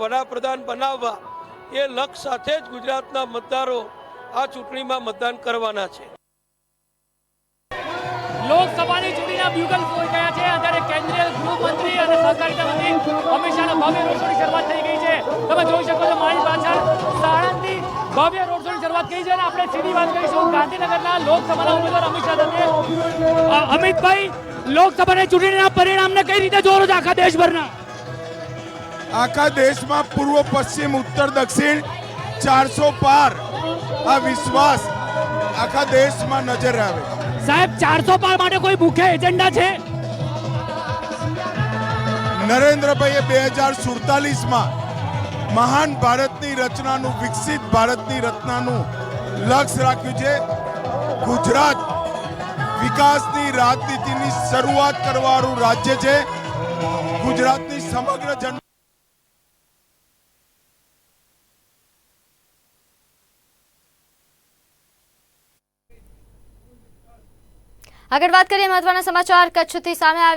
વડાપ્રધાન બનાવવા એ લક્ષ્ય સાથે જ ગુજરાતના મતદારો આ ચૂંટણીમાં મતદાન કરવાના છે. લોકસભાની ચૂંટણીના બ્યુગલ ફોઈ ગયા છે. અત્યારે કેન્દ્રીય ગૃહમંત્રી અને સહકારિતા મંત્રી અમિત શાહના ભવ્ય રોડ શોની શરૂઆત થઈ ગઈ છે. તમે જોઈ શકો છો મારી પાછળ સાણંદથી ભવ્ય રોડ શોની શરૂઆત થઈ છે અને આપણે સીધી વાત કરીશું. ગાંધીનગરના લોકસભાના ઉમેદવાર અમિત શાહ સાથે. અમિતભાઈ, લોકસભાની ચૂંટણીના પરિણામને કઈ રીતે જોરો છો? આખા દેશભરના. આખા દેશમાં પૂર્વ પશ્ચિમ ઉત્તર દક્ષિણ ચારસો પાર આ વિશ્વાસ આખા દેશમાં નજર આવે. સાહેબ ચારસો પાર માટે કોઈ મુખ્ય એજન્ડા છે? નરેન્દ્રભાઈએ બે હજાર સુડતાલીસમાં મહાન ભારતની રચનાનું વિકસિત ભારતની રચનાનું લક્ષ્ય રાખ્યું છે. ગુજરાત વિકાસની રાજનીતિની શરૂઆત કરવાનું રાજ્ય છે. ગુજરાતની સમગ્ર જન આગળ વાત કરીએ મહત્વના સમાચાર. કચ્છથી સામે આવી